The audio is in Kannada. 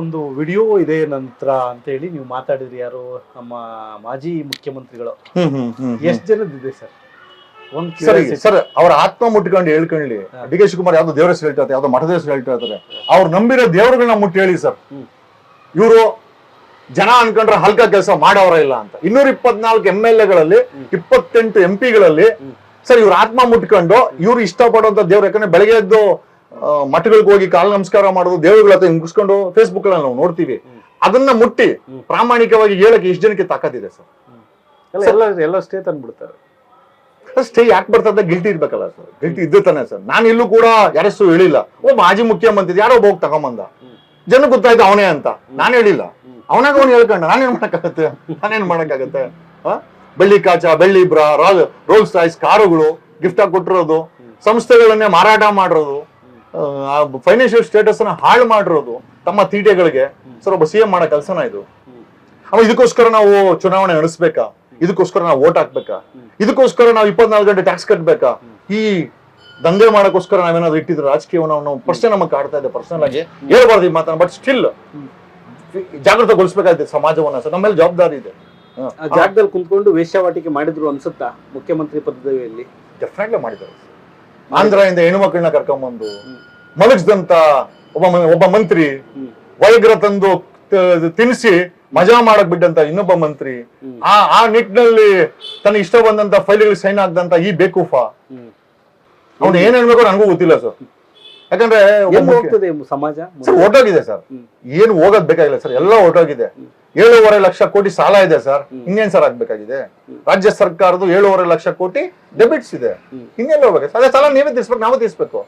ಒಂದು ವಿಡಿಯೋ ಇದೆ ನಂತರ ಅಂತ ಹೇಳಿ ನೀವು ಮಾತಾಡಿದ್ರಿ ಯಾರು? ನಮ್ಮ ಮಾಜಿ ಮುಖ್ಯಮಂತ್ರಿಗಳು. ಎಷ್ಟು ಜನದಿದೆ ಸರ್? ಒಂದ್ ಸರಿ ಸರ್ ಅವ್ರ ಆತ್ಮ ಮುಟ್ಕೊಂಡು ಹೇಳ್ಕೊಳ್ಳಿ. ಡಿ ಕೆ ಶಿವಕುಮಾರ್ ಯಾವ್ದೋ ದೇವರ ಹೆಸರು ಹೇಳ್ತಾ ಯಾವ್ದೋ ಮಠದ ಹೆಸರು ಹೇಳ್ತಾ ಇರ್ತಾರೆ ಅವ್ರು ನಂಬಿರೋ ದೇವರುಗಳನ್ನ ಮುಟ್ಟಿ ಹೇಳಿ ಸರ್. ಇವರು ಜನ ಅನ್ಕೊಂಡ್ರೆ ಹಲ್ಕ ಕೆಲಸ ಮಾಡೋರ ಇಲ್ಲ ಅಂತ. ಇನ್ನೂರ ಇಪ್ಪತ್ನಾಲ್ಕು ಎಂ ಎಲ್ ಎಗಳಲ್ಲಿ ಇಪ್ಪತ್ತೆಂಟು ಎಂ ಪಿಗಳಲ್ಲಿ ಸರ್ ಇವ್ರ ಆತ್ಮ ಮುಟ್ಕೊಂಡು ಇವ್ರು ಇಷ್ಟಪಡುವಂತ ದೇವ್ರ ಯಾಕಂದ್ರೆ ಬೆಳಗ್ಗೆ ಎದ್ದು ಮಠಗಳಿಗೆ ಹೋಗಿ ಕಾಲ ನಮಸ್ಕಾರ ಮಾಡೋದು ದೇವರುಗಳ ಹತ್ರ ಮುಗಿಸ್ಕೊಂಡು ಫೇಸ್ಬುಕ್ ಅಲ್ಲಿ ನಾವು ನೋಡ್ತೀವಿ. ಅದನ್ನ ಮುಟ್ಟಿ ಪ್ರಾಮಾಣಿಕವಾಗಿ ಹೇಳಕ್ಕೆ ಇಷ್ಟು ಜನಕ್ಕೆ ತಾಕತ್ತಿದೆ ಸರ್. ಎಲ್ಲ ಎಲ್ಲ ಸ್ಟೇ ತಂದ್ಬಿಡ್ತಾರೆ. ಸ್ಟೇ ಯಾಕೆ ಬರ್ತದ ಗಿಲ್ಟಿ ಇರ್ಬೇಕಲ್ಲ ಸರ್. ಗಿಲ್ಟಿ ಇದ್ದ ತಾನೆ ಸರ್. ನಾನು ಇಲ್ಲೂ ಕೂಡ ಯಾರಷ್ಟು ಹೇಳಿಲ್ಲ. ಒಬ್ಬ ಮಾಜಿ ಮುಖ್ಯಮಂತ್ರಿ ಯಾರೋ ಒಬ್ಬ ಹೋಗಿ ತಗೊಂಬಂದ. ಜನ ಗೊತ್ತಾಯ್ತು ಅವನೇ ಅಂತ. ನಾನು ಹೇಳಿಲ್ಲ. ಅವನಾಗ ಅವನು ಹೇಳ್ಕೊಂಡ. ನಾನೇನ್ ಮಾಡಕ್ಕಾಗತ್ತೆ? ನಾನೇನ್ ಮಾಡಕ್ಕಾಗತ್ತೆ? ಬೆಳ್ಳಿ ಕಾಚ ಬೆಳ್ಳಿ ಬ್ರಾ ರಾಲ್ ರೋಲ್ಸ್ ರಾಯ್ಸ್ ಕಾರುಗಳು ಗಿಫ್ಟ್ ಆಗಿ ಕೊಟ್ಟಿರೋದು ಸಂಸ್ಥೆಗಳನ್ನೇ ಮಾರಾಟ ಮಾಡಿರೋದು. ಫೈನಾನ್ಷಿಯಲ್ ಸ್ಟೇಟಸ್ ಅನ್ನ ಹಾಳು ಮಾಡಿರೋದು ತಮ್ಮ ತೀಟೆಗಳಿಗೆ. ಸರ್ ಒಬ್ಬ ಸಿ ಎಂ ಮಾಡೋ ಕೆಲಸನ ಇದು. ಅವ ಇದಕ್ಕೋಸ್ಕರ ನಾವು ಚುನಾವಣೆ ನಡೆಸ್ಬೇಕಾ ಇದಕ್ಕೋಸ್ಕರ ನಾವು ವೋಟ್ ಹಾಕ್ಬೇಕಾ? ಇದಕ್ಕೋಸ್ಕರ ನಾವು ಇಪ್ಪತ್ನಾಲ್ಕು ಗಂಟೆ ಟ್ಯಾಕ್ಸ್ ಕಟ್ಬೇಕಾ? ಈ ದಂಗೆ ಮಾಡಕ್ಕೋಸ್ಕರ ನಾವೇನಾದ್ರು ಇಟ್ಟಿದ್ರೆ ರಾಜಕೀಯವನ್ನು ನಾವು ಪ್ರಶ್ನೆ ನಮಗೆ ಕಾಡ್ತಾ ಇದೆ ಪರ್ಸನಲ್ ಆಗಿ. ಹೇಳ್ಬಾರ್ದು ಈ ಮಾತನ್ನ ಬಟ್ ಸ್ಟಿಲ್ ಜಾಗೃತಗೊಳಿಸಬೇಕಾಗಿದೆ ಸಮಾಜವನ್ನ. ಸರ್ ನಮ್ಮ ಮೇಲೆ ಜವಾಬ್ದಾರಿ ಇದೆ. ಆ ಜಾಗದಲ್ಲಿ ಕುಂತ್ಕೊಂಡು ವೇಶ್ಯಾವಾಟಿಕೆ ಮಾಡಿದ್ರು ಅನ್ಸುತ್ತಾ ಮುಖ್ಯಮಂತ್ರಿ ಪದವಿಯಲ್ಲಿ? ಡೆಫಿನೆಟ್ಲಿ ಮಾಡಿದ್ದಾರೆ. ಆಂಧ್ರದಿಂದ ಮಕ್ಕಳನ್ನ ಕರ್ಕೊಂಡ್ಬಂದು ಮಲಗಿಸಿದಂತ ಒಬ್ಬ ಒಬ್ಬ ಮಂತ್ರಿ. ವೈಗ್ರ ತಂದು ತಿನ್ಸಿ ತಿನ್ನಿಸಿ ಮಜಾ ಮಾಡಕ್ ಬಿಟ್ಟಂತ ಇನ್ನೊಬ್ಬ ಮಂತ್ರಿ. ಆ ಆ ನಿಟ್ಟಿನಲ್ಲಿ ತನ್ನ ಇಷ್ಟ ಬಂದಂತ ಫೈಲ್ಗಳಿಗೆ ಸೈನ್ ಆಗದಂತ ಈ ಬೇಕೂಫ. ಅವ್ನು ಏನ್ ಹೇಳ್ಬೇಕು ನನಗೂ ಗೊತ್ತಿಲ್ಲ ಸರ್ ಯಾಕಂದ್ರೆ ಹೋಗ್ತದೆ ಸಮಾಜ? ಸರ್ ಹೊರ್ಟೋಗಿದೆ ಸರ್. ಏನು ಹೋಗೋದ್ ಬೇಕಾಗಿಲ್ಲ ಸರ್. ಎಲ್ಲ ಹೊರ್ಟೋಗಿದೆ ಏಳುವರೆ ಲಕ್ಷ ಕೋಟಿ ಸಾಲ ಇದೆ ಸರ್. ಇನ್ನೇನ್ ಸರ್ ಆಗ್ಬೇಕಾಗಿದೆ? ರಾಜ್ಯ ಸರ್ಕಾರದ್ದು ಏಳೂವರೆ ಲಕ್ಷ ಕೋಟಿ ಡೆಬಿಟ್ಸ್ ಇದೆ. ಇನ್ನೆಲ್ಲ ಹೋಗ್ಬೇಕು? ಅದೇ ಸಾಲ ನೀವೇ ತೀರ್ಸ್ಬೇಕು ನಾವೇ ತೀರ್ಸ್ಬೇಕು.